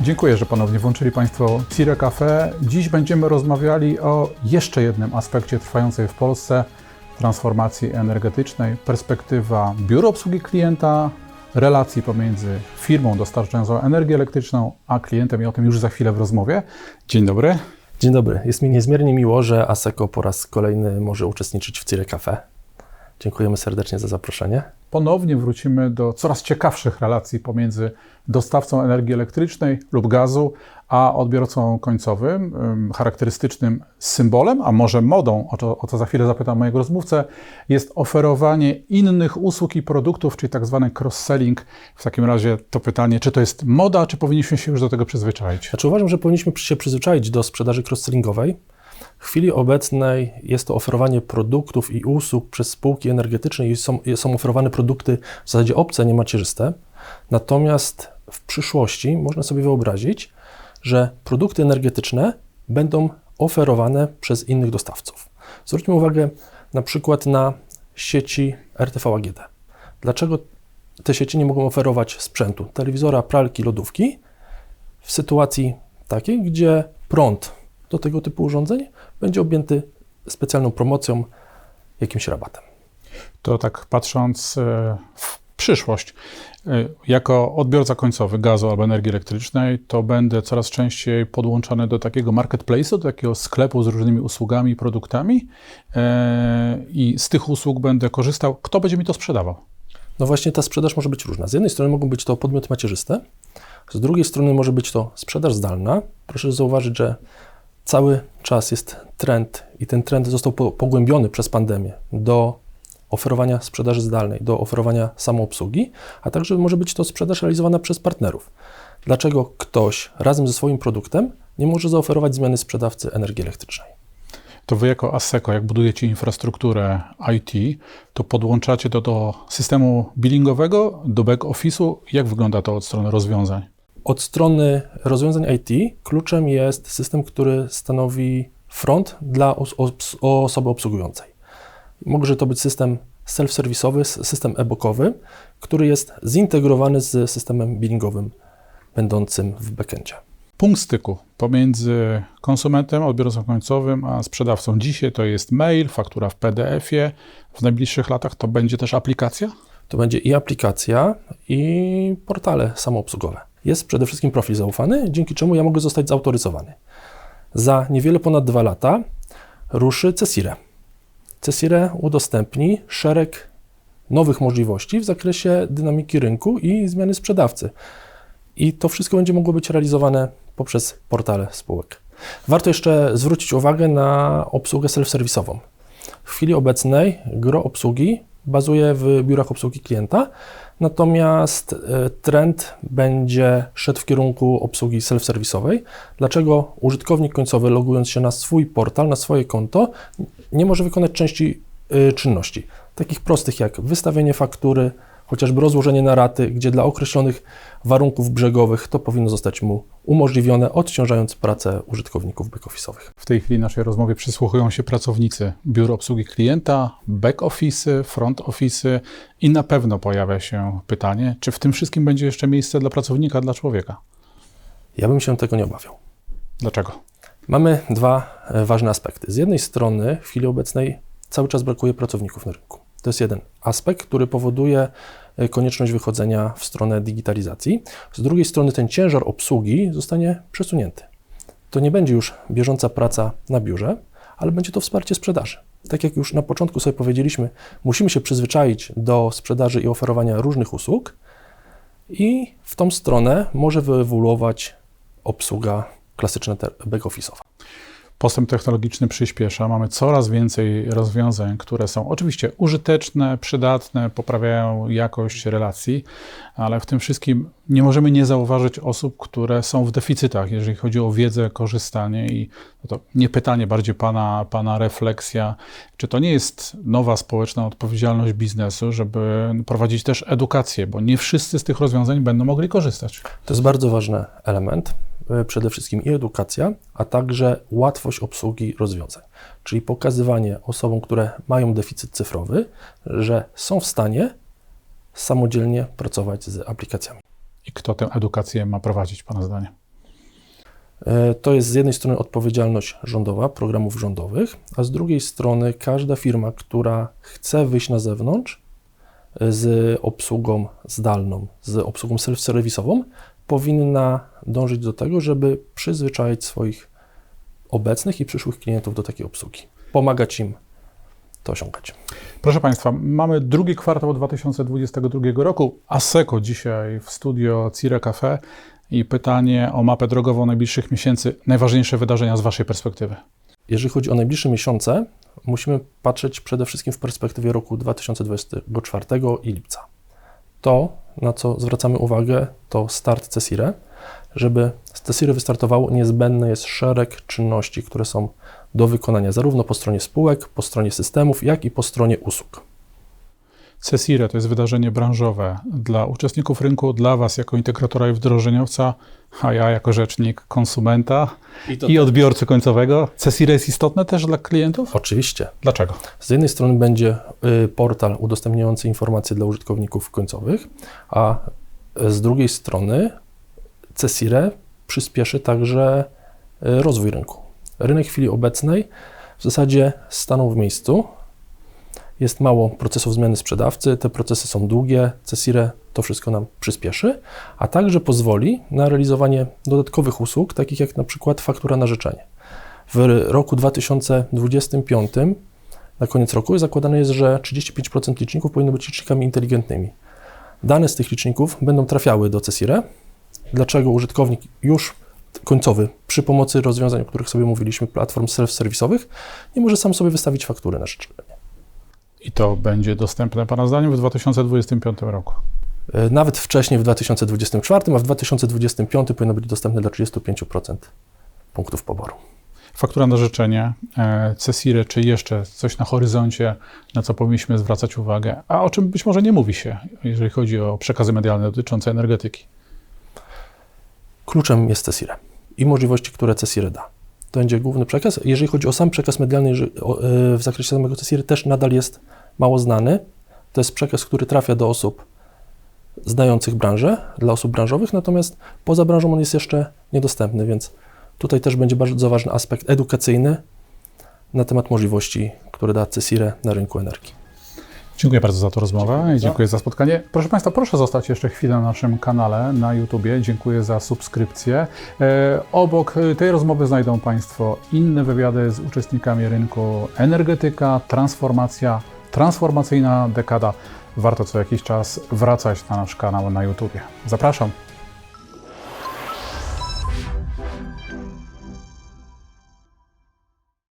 Dziękuję, że ponownie włączyli Państwo Cire Cafe. Dziś będziemy rozmawiali o jeszcze jednym aspekcie trwającej w Polsce transformacji energetycznej. Perspektywa biura obsługi klienta, relacji pomiędzy firmą dostarczającą energię elektryczną a klientem i o tym już za chwilę w rozmowie. Dzień dobry. Dzień dobry. Jest mi niezmiernie miło, że ASECO po raz kolejny może uczestniczyć w Cire Cafe. Dziękujemy serdecznie za zaproszenie. Ponownie wrócimy do coraz ciekawszych relacji pomiędzy dostawcą energii elektrycznej lub gazu, a odbiorcą końcowym. Ym, Charakterystycznym symbolem, a może modą, o to, o to za chwilę zapytam mojego rozmówcę, jest oferowanie innych usług i produktów, czyli tak zwany cross-selling. W takim razie to pytanie, czy to jest moda, czy powinniśmy się już do tego przyzwyczaić? Znaczy uważam, że powinniśmy się przyzwyczaić do sprzedaży cross-sellingowej. W chwili obecnej jest to oferowanie produktów i usług przez spółki energetyczne i są, są oferowane produkty w zasadzie obce, nie macierzyste. Natomiast w przyszłości można sobie wyobrazić, że produkty energetyczne będą oferowane przez innych dostawców. Zwróćmy uwagę na przykład na sieci RTV AGD. Dlaczego te sieci nie mogą oferować sprzętu, telewizora, pralki, lodówki w sytuacji takiej, gdzie prąd do tego typu urządzeń będzie objęty specjalną promocją, jakimś rabatem. To tak patrząc e, w przyszłość, e, jako odbiorca końcowy gazu albo energii elektrycznej, to będę coraz częściej podłączany do takiego marketplace'u, do takiego sklepu z różnymi usługami i produktami e, i z tych usług będę korzystał. Kto będzie mi to sprzedawał? No właśnie ta sprzedaż może być różna. Z jednej strony mogą być to podmioty macierzyste, z drugiej strony może być to sprzedaż zdalna. Proszę zauważyć, że cały czas jest trend i ten trend został po- pogłębiony przez pandemię do oferowania sprzedaży zdalnej, do oferowania samoobsługi, a także może być to sprzedaż realizowana przez partnerów. Dlaczego ktoś razem ze swoim produktem nie może zaoferować zmiany sprzedawcy energii elektrycznej? To wy jako ASECO, jak budujecie infrastrukturę IT, to podłączacie to do systemu billingowego, do back-office'u. Jak wygląda to od strony rozwiązań? Od strony rozwiązań IT kluczem jest system, który stanowi front dla os- osoby obsługującej. Może to być system self-serwisowy, system e-bookowy, który jest zintegrowany z systemem billingowym będącym w backendzie. Punkt styku pomiędzy konsumentem, odbiorcą końcowym, a sprzedawcą. Dzisiaj to jest mail, faktura w PDF-ie. W najbliższych latach to będzie też aplikacja? To będzie i aplikacja, i portale samoobsługowe. Jest przede wszystkim profil zaufany, dzięki czemu ja mogę zostać zautoryzowany. Za niewiele ponad dwa lata ruszy Cesire. Cesire udostępni szereg nowych możliwości w zakresie dynamiki rynku i zmiany sprzedawcy. I to wszystko będzie mogło być realizowane poprzez portale spółek. Warto jeszcze zwrócić uwagę na obsługę self-serwisową. W chwili obecnej gro obsługi bazuje w biurach obsługi klienta, natomiast e, trend będzie szedł w kierunku obsługi self-serwisowej. Dlaczego użytkownik końcowy, logując się na swój portal, na swoje konto, nie może wykonać części e, czynności, takich prostych jak wystawienie faktury, chociażby rozłożenie na raty, gdzie dla określonych warunków brzegowych to powinno zostać mu umożliwione, odciążając pracę użytkowników back-office'owych. W tej chwili naszej rozmowie przysłuchują się pracownicy biur obsługi klienta, back-office'y, front-office'y i na pewno pojawia się pytanie, czy w tym wszystkim będzie jeszcze miejsce dla pracownika, dla człowieka? Ja bym się tego nie obawiał. Dlaczego? Mamy dwa e, ważne aspekty. Z jednej strony w chwili obecnej cały czas brakuje pracowników na rynku. To jest jeden aspekt, który powoduje e, konieczność wychodzenia w stronę digitalizacji. Z drugiej strony ten ciężar obsługi zostanie przesunięty. To nie będzie już bieżąca praca na biurze, ale będzie to wsparcie sprzedaży. Tak jak już na początku sobie powiedzieliśmy, musimy się przyzwyczaić do sprzedaży i oferowania różnych usług i w tą stronę może wyewoluować obsługa klasyczna back-office'owa. Postęp technologiczny przyspiesza, mamy coraz więcej rozwiązań, które są oczywiście użyteczne, przydatne, poprawiają jakość relacji, ale w tym wszystkim nie możemy nie zauważyć osób, które są w deficytach, jeżeli chodzi o wiedzę, korzystanie i to nie pytanie, bardziej pana, pana refleksja, czy to nie jest nowa społeczna odpowiedzialność biznesu, żeby prowadzić też edukację, bo nie wszyscy z tych rozwiązań będą mogli korzystać. To jest bardzo ważny element. y, Przede wszystkim i edukacja, a także łatwość obsługi rozwiązań. Czyli pokazywanie osobom, które mają deficyt cyfrowy, że są w stanie samodzielnie pracować z aplikacjami. I kto tę edukację ma prowadzić, Pana zdaniem? E, To jest z jednej strony odpowiedzialność rządowa, programów rządowych, a z drugiej strony każda firma, która chce wyjść na zewnątrz e, z obsługą zdalną, z obsługą self-serwisową, powinna dążyć do tego, żeby przyzwyczaić swoich obecnych i przyszłych klientów do takiej obsługi. Pomagać im to osiągać. Proszę Państwa, mamy drugi kwartał 2022 roku. ASECO dzisiaj w studio Cire Cafe i pytanie o mapę drogową najbliższych miesięcy. Najważniejsze wydarzenia z Waszej perspektywy. Jeżeli chodzi o najbliższe miesiące, musimy patrzeć przede wszystkim w perspektywie roku 2024 i lipca. To, na co zwracamy uwagę, to start CESIRE. Żeby CESIRE wystartowało, niezbędny jest szereg czynności, które są do wykonania zarówno po stronie spółek, po stronie systemów, jak i po stronie usług. CESIRE to jest wydarzenie branżowe dla uczestników rynku, dla Was jako integratora i wdrożeniowca, a ja jako rzecznik konsumenta i odbiorcy końcowego. CESIRE jest istotne też dla klientów? Oczywiście. Dlaczego? Z jednej strony będzie y, portal udostępniający informacje dla użytkowników końcowych, a z drugiej strony CESIRE przyspieszy także y, rozwój rynku. Rynek w chwili obecnej w zasadzie stanął w miejscu. Jest mało procesów zmiany sprzedawcy, te procesy są długie. CESIRE to wszystko nam przyspieszy, a także pozwoli na realizowanie dodatkowych usług, takich jak na przykład faktura na życzenie. W roku 2025 na koniec roku zakładane jest, że 35% liczników powinno być licznikami inteligentnymi. Dane z tych liczników będą trafiały do CESIRE. Dlaczego użytkownik już końcowy przy pomocy rozwiązań, o których sobie mówiliśmy, platform self-serwisowych, nie może sam sobie wystawić faktury na życzenie. I to będzie dostępne Pana zdaniem w 2025 roku. E, Nawet wcześniej w 2024, a w 2025 powinno być dostępne dla 35% punktów poboru. Faktura na życzenie, e, CESIRE, czy jeszcze coś na horyzoncie, na co powinniśmy zwracać uwagę, a o czym być może nie mówi się, jeżeli chodzi o przekazy medialne dotyczące energetyki. Kluczem jest CESIRE i możliwości, które CESIRE da. To będzie główny przekaz. Jeżeli chodzi o sam przekaz medialny e, w zakresie samego CESIRE, też nadal jest mało znany. To jest przekaz, który trafia do osób znających branżę, dla osób branżowych, natomiast poza branżą on jest jeszcze niedostępny, więc tutaj też będzie bardzo ważny aspekt edukacyjny na temat możliwości, które da CESIRE na rynku energii. Dziękuję bardzo za tę rozmowę i dziękuję za spotkanie. Proszę Państwa, proszę zostać jeszcze chwilę na naszym kanale na YouTubie. Dziękuję za subskrypcję. E, obok e, tej rozmowy znajdą Państwo inne wywiady z uczestnikami rynku energetyka, transformacja, transformacyjna dekada. Warto co jakiś czas wracać na nasz kanał na YouTubie. Zapraszam.